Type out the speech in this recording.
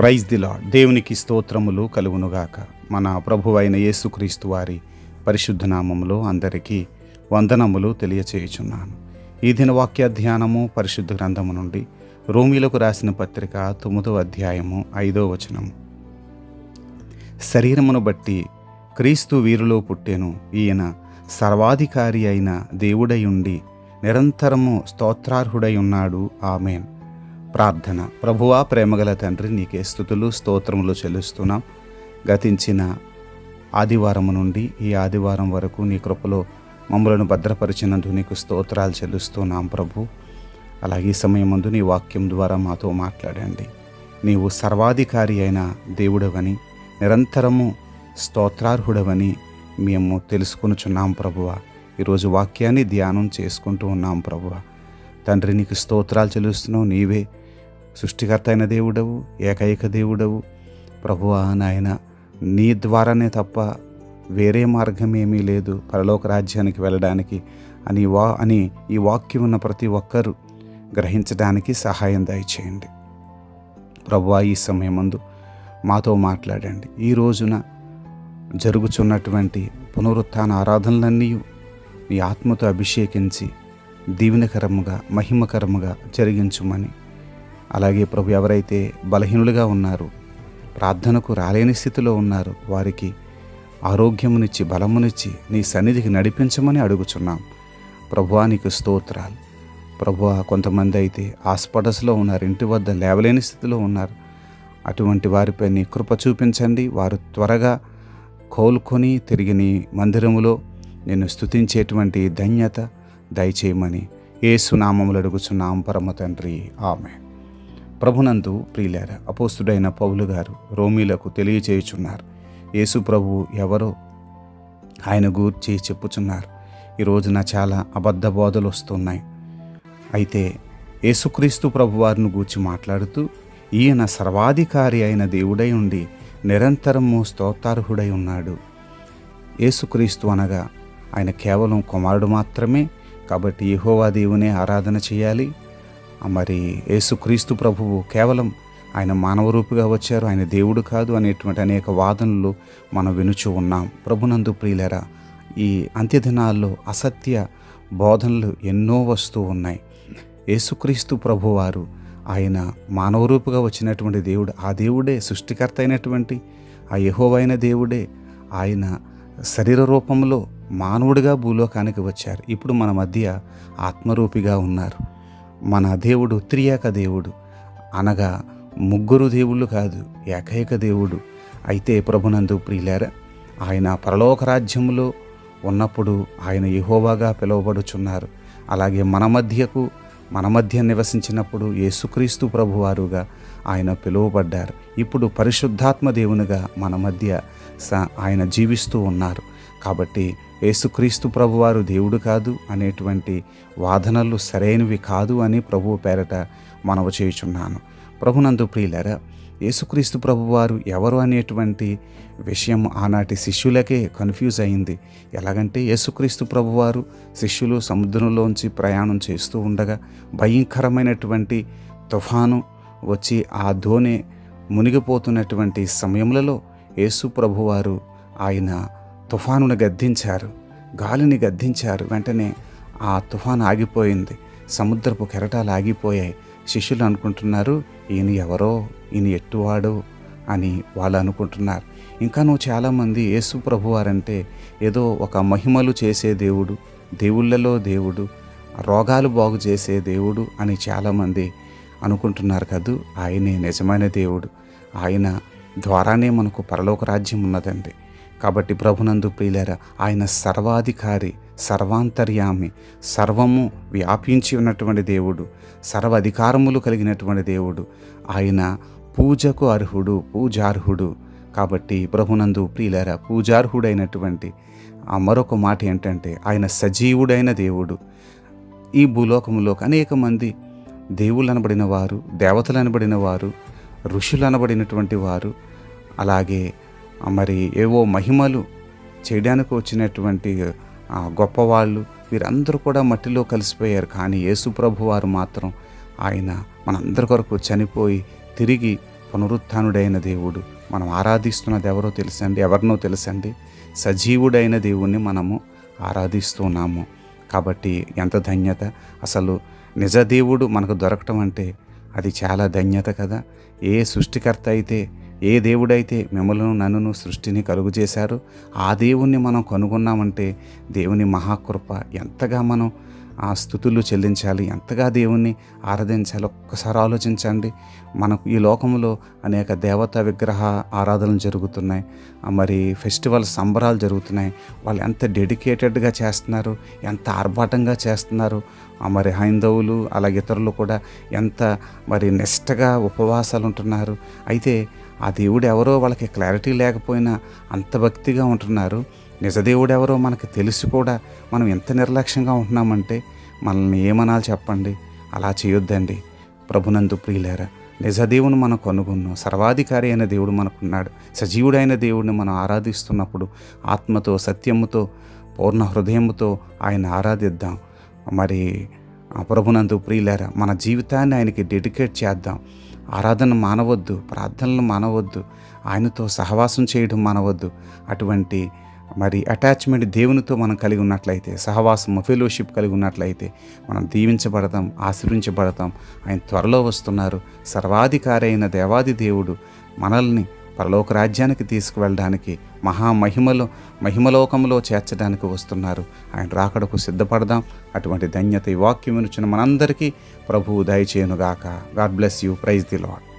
Praise the lord దేవునికి స్తోత్రములు కలుగునుగాక. మన ప్రభు అయిన యేసుక్రీస్తు వారి పరిశుద్ధ నామములో అందరికీ వందనములు తెలియచేయుచున్నాను. ఈ దిన వాక్య ధ్యానము పరిశుద్ధ గ్రంథము నుండి రోమిలకు రాసిన పత్రిక తొమ్మిదో అధ్యాయము ఐదో వచనము శరీరమును బట్టి క్రీస్తు వీరిలో పుట్టెను ఈయన సర్వాధికారి అయిన దేవుడై ఉండి నిరంతరము స్తోత్రార్హుడై ఉన్నాడు. ఆమెన్. ప్రార్థన. ప్రభువా ప్రేమగల తండ్రి నీకే స్థుతులు స్తోత్రములు చెల్లిస్తున్నాం. గతించిన ఆదివారము నుండి ఈ ఆదివారం వరకు నీ కృపలో మమ్మలను భద్రపరిచినందుకు నీకు స్తోత్రాలు చెల్లిస్తున్నాం ప్రభు. అలాగే ఈ ముందు నీ వాక్యం ద్వారా మాతో మాట్లాడండి. నీవు సర్వాధికారి అయిన దేవుడవని నిరంతరము స్తోత్రార్హుడవని మేము తెలుసుకునుచున్నాం ప్రభువ. ఈరోజు వాక్యాన్ని ధ్యానం చేసుకుంటూ ఉన్నాం ప్రభువ. తండ్రి నీకు స్తోత్రాలు చెల్లిస్తున్నావు నీవే సృష్టికర్త అయిన దేవుడవు ఏకైక దేవుడవు. ప్రభువా నాయన నీ ద్వారానే తప్ప వేరే మార్గం ఏమీ లేదు. పరలోక రాజ్యానికి వెళ్ళడానికి అని వా అని ఈ వాక్యం ఉన్న ప్రతి ఒక్కరూ గ్రహించడానికి సహాయం దయచేయండి. ప్రభువా ఈ సమయమందు మాతో మాట్లాడండి. ఈ రోజున జరుగుచున్నటువంటి పునరుత్థాన ఆరాధనలన్నీ నీ ఆత్మతో అభిషేకించి దీవెనకరముగా మహిమకరముగా జరిగించుమని అలాగే ప్రభు ఎవరైతే బలహీనులుగా ఉన్నారు ప్రార్థనకు రాలేని స్థితిలో ఉన్నారు వారికి ఆరోగ్యమునిచ్చి బలమునిచ్చి నీ సన్నిధికి నడిపించమని అడుగుచున్నాం. ప్రభువా నీకు స్తోత్రాలు. ప్రభువా కొంతమంది అయితే హాస్పిటల్స్లో ఉన్నారు ఇంటి వద్ద లేవలేని స్థితిలో ఉన్నారు. అటువంటి వారిపై నీ కృప చూపించండి. వారు త్వరగా కోలుకొని తిరిగి నీ మందిరములో నేను స్తుతించేటువంటి ధన్యత దయచేయమని ఏసునామములు అడుగుచున్నాం. పరమ తండ్రి. ఆమె ప్రభునందు ప్రియులార అపోస్తుడైన పౌలు గారు రోమీలకు తెలియచేయుచున్నారు. యేసు ప్రభు ఎవరో ఆయన గూర్చి చెప్పుచున్నారు. ఈ రోజున చాలా అబద్ధ బోధలు వస్తున్నాయి అయితే యేసుక్రీస్తు ప్రభు వారిని గూర్చి మాట్లాడుతూ ఈయన సర్వాధికారి అయిన దేవుడై ఉండి నిరంతరము స్తోత్రార్హుడై ఉన్నాడు. యేసుక్రీస్తు అనగా ఆయన కేవలం కుమారుడు మాత్రమే కాబట్టి యహోవా దేవునే ఆరాధన చేయాలి. మరి యేసుక్రీస్తు ప్రభువు కేవలం ఆయన మానవరూపిగా వచ్చారు ఆయన దేవుడు కాదు అనేటువంటి అనేక వాదనలు మనం వినుచూ ఉన్నాం. ప్రభునందు ప్రియులరా ఈ అంత్యదినాల్లో అసత్య బోధనలు ఎన్నో వస్తూ ఉన్నాయి. యేసుక్రీస్తు ప్రభువారు ఆయన మానవరూపుగా వచ్చినటువంటి దేవుడు ఆ దేవుడే సృష్టికర్త అయినటువంటి ఆ యహోవైన దేవుడే ఆయన శరీర రూపంలో మానవుడిగా భూలోకానికి వచ్చారు. ఇప్పుడు మన మధ్య ఆత్మరూపిగా ఉన్నారు. మన దేవుడు త్రియేక దేవుడు. అనగా ముగ్గురు దేవుళ్ళు కాదు ఏకైక దేవుడు. అయితే ప్రభునందు ప్రియులారా ఆయన పరలోక రాజ్యంలో ఉన్నప్పుడు ఆయన యహోవాగా పిలువబడుచున్నారు. అలాగే మన మధ్యకు మన మధ్య నివసించినప్పుడు యేసుక్రీస్తు ప్రభువారుగా ఆయన పిలువబడ్డారు. ఇప్పుడు పరిశుద్ధాత్మ దేవునిగా మన మధ్య స ఆయన జీవిస్తూ ఉన్నారు. కాబట్టి యేసుక్రీస్తు ప్రభువారు దేవుడు కాదు అనేటువంటి వాదనలు సరైనవి కాదు అని ప్రభువు పేరట మనవ చేయుచున్నాను. ప్రభునందు ప్రియులరా యేసుక్రీస్తు ప్రభువారు ఎవరు అనేటువంటి విషయం ఆనాటి శిష్యులకే కన్ఫ్యూజ్ అయింది. ఎలాగంటే యేసుక్రీస్తు ప్రభువారు శిష్యులు సముద్రంలోంచి ప్రయాణం చేస్తూ ఉండగా భయంకరమైనటువంటి తుఫాను వచ్చి ఆ ధోని మునిగిపోతున్నటువంటి సమయములలో యేసు ప్రభువారు ఆయన తుఫానును గద్దించారు గాలిని గద్దించారు వెంటనే ఆ తుఫాను ఆగిపోయింది. సముద్రపు కెరటాలు ఆగిపోయాయి. శిష్యులు అనుకుంటున్నారు ఈయన ఎవరో? ఈయన ఎట్టువాడు అని వాళ్ళు అనుకుంటున్నారు. ఇంకా నువ్వు చాలామంది యేసు ప్రభువారంటే ఏదో ఒక మహిమలు చేసే దేవుడు దేవుళ్ళలో దేవుడు రోగాలు బాగు చేసే దేవుడు అని చాలామంది అనుకుంటున్నారు కదూ? ఆయనే నిజమైన దేవుడు. ఆయన ద్వారానే మనకు పరలోక రాజ్యం ఉన్నదండి. కాబట్టి ప్రభునందు ప్రియులరా ఆయన సర్వాధికారి సర్వాంతర్యామి సర్వము వ్యాపించి ఉన్నటువంటి దేవుడు సర్వ అధికారములు కలిగినటువంటి దేవుడు. ఆయన పూజకు అర్హుడు పూజార్హుడు. కాబట్టి ప్రభునందు ప్రియులరా పూజార్హుడైనటువంటి ఆ మరొక మాట ఏంటంటే ఆయన సజీవుడైన దేవుడు. ఈ భూలోకంలో అనేక మంది దేవుళ్ళు అనబడిన వారు దేవతలు అనబడిన వారు ఋషులు అనబడినటువంటి వారు. అలాగే మరి ఏవో మహిమలు చేయడానికి వచ్చినటువంటి గొప్పవాళ్ళు వీరందరూ కూడా మట్టిలో కలిసిపోయారు. కానీ యేసుప్రభు వారు మాత్రం ఆయన మనందరి కొరకు చనిపోయి తిరిగి పునరుత్డైన దేవుడు. మనం ఆరాధిస్తున్నది ఎవరో తెలుసండి? ఎవరినో తెలుసండి? సజీవుడైన దేవుణ్ణి మనము ఆరాధిస్తున్నాము కాబట్టి ఎంత ధన్యత! అసలు నిజ దేవుడు మనకు దొరకటం అంటే అది చాలా ధన్యత కదా! ఏ సృష్టికర్త అయితే ఏ దేవుడైతే మిమ్మలను నన్నును సృష్టిని కలుగు చేశారో ఆ దేవుణ్ణి మనం కనుగొన్నామంటే దేవుని మహాకృప ఎంతగా మనం ఆ స్థుతులు చెల్లించాలి. ఎంతగా దేవుణ్ణి ఆరాధించాలి ఒక్కసారి ఆలోచించండి. మనకు ఈ లోకంలో అనేక దేవతా విగ్రహ ఆరాధనలు జరుగుతున్నాయి. మరి ఫెస్టివల్ సంబరాలు జరుగుతున్నాయి. వాళ్ళు ఎంత డెడికేటెడ్గా చేస్తున్నారు ఎంత ఆర్భాటంగా చేస్తున్నారు. మరి హైందవులు అలాగే ఇతరులు కూడా ఎంత మరి నిష్టగా ఉపవాసాలు ఉంటున్నారు. అయితే ఆ దేవుడు ఎవరో వాళ్ళకి క్లారిటీ లేకపోయినా అంత భక్తిగా ఉంటున్నారు. నిజదేవుడెవరో మనకు తెలిసి కూడా. మనం ఎంత నిర్లక్ష్యంగా ఉంటున్నామంటే మనల్ని ఏమనాలి చెప్పండి. అలా చేయొద్దండి. ప్రభునందు ప్రియులేరా నిజదేవుని మనం కనుగొన్నాం సర్వాధికారి అయిన దేవుడు మనకున్నాడు. సజీవుడైన దేవుడిని మనం ఆరాధిస్తున్నప్పుడు ఆత్మతో సత్యముతో పూర్ణ హృదయముతో ఆయన ఆరాధిద్దాం. మరి ప్రభునందు ప్రియులారా మన జీవితాన్ని ఆయనకి డెడికేట్ చేద్దాం. ఆరాధన మానవద్దు ప్రార్థనలు మానవద్దు. ఆయనతో సహవాసం చేయడం మానవద్దు. అటువంటి మరి అటాచ్మెంట్ దేవునితో మనం కలిగి ఉన్నట్లయితే సహవాసం ఫెలోషిప్ కలిగి ఉన్నట్లయితే మనం దీవించబడతాం ఆశ్రయించబడతాం ఆయన త్వరలో వస్తున్నారు. సర్వాధికారి అయిన దేవాది దేవుడు మనల్ని పరలోక రాజ్యానికి తీసుకువెళ్ళడానికి మహామహిమలో మహిమలోకంలో చేర్చడానికి వస్తున్నారు. ఆయన రాకడకు సిద్ధపడదాం. అటువంటి ధన్యత ఈ వాక్యం వినుచున్న మనందరికీ ప్రభువు దయచేయునుగాక God bless you praise the Lord